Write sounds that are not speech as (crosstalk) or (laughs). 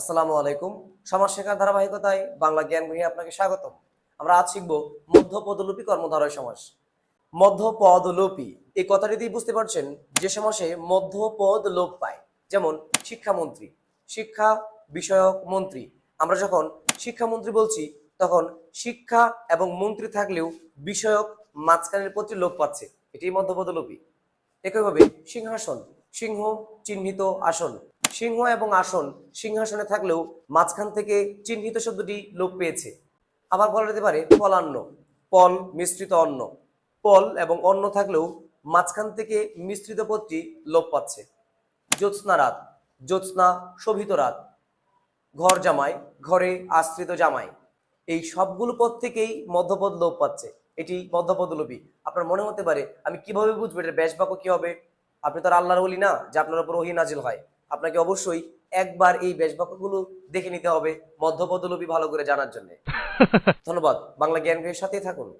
আসসালামু আলাইকুম। সমাজ শেখার ধারাবাহিকতায় বাংলা জ্ঞান গৃহে আপনাকে স্বাগতম। আমরা আজ শিখব মধ্য পদলোপী কর্মধারয় সমাস। মধ্য পদ লোপী এই কথাটিতেই বুঝতে পারছেন যে সমাসে মধ্য পদ লোপ পায়, যেমন শিক্ষামন্ত্রী, শিক্ষা বিষয়ক মন্ত্রী। আমরা যখন শিক্ষামন্ত্রী বলছি, তখন শিক্ষা এবং মন্ত্রী থাকলেও বিষয়ক মাঝখানের প্রতি লোপ পাচ্ছে, এটি মধ্যপদলোপী। একইভাবে সিংহাসন, সিংহ চিহ্নিত আসন সিংহ এবং আসন, সিংহাসনে থাকলেও মাঝখান থেকে চিহ্নিত শব্দটি লোপ পেয়েছে। আবার বলা যেতে পারে পলান্ন, পল মিশ্রিত অন্ন। পল এবং অন্ন থাকলেও মাঝখান থেকে মিশ্রিত পদটি লোপ পাচ্ছে। জ্যোৎস্না রাত, জ্যোৎস্না শোভিত রাত। ঘর জামাই, ঘরে আশ্রিত জামাই। এই সবগুলো পদ থেকেই মধ্যপদ লোপ পাচ্ছে। এটি মধ্যপদ লোপী আপনার মনে হতে পারে, আমি কীভাবে বুঝব এটা ব্যাস বাক্য কি হবে? আপনি তো আল্লাহর বলি না, যে আপনার উপর ওহি নাজিল হয়। আপনাকে অবশ্যই একবার এই বেশ বাক্যগুলো দেখে নিতে হবে মধ্যপদলবি ভালো করে জানার জন্য। (laughs) ধন্যবাদ। বাংলা জ্ঞান সাথেই থাকুন।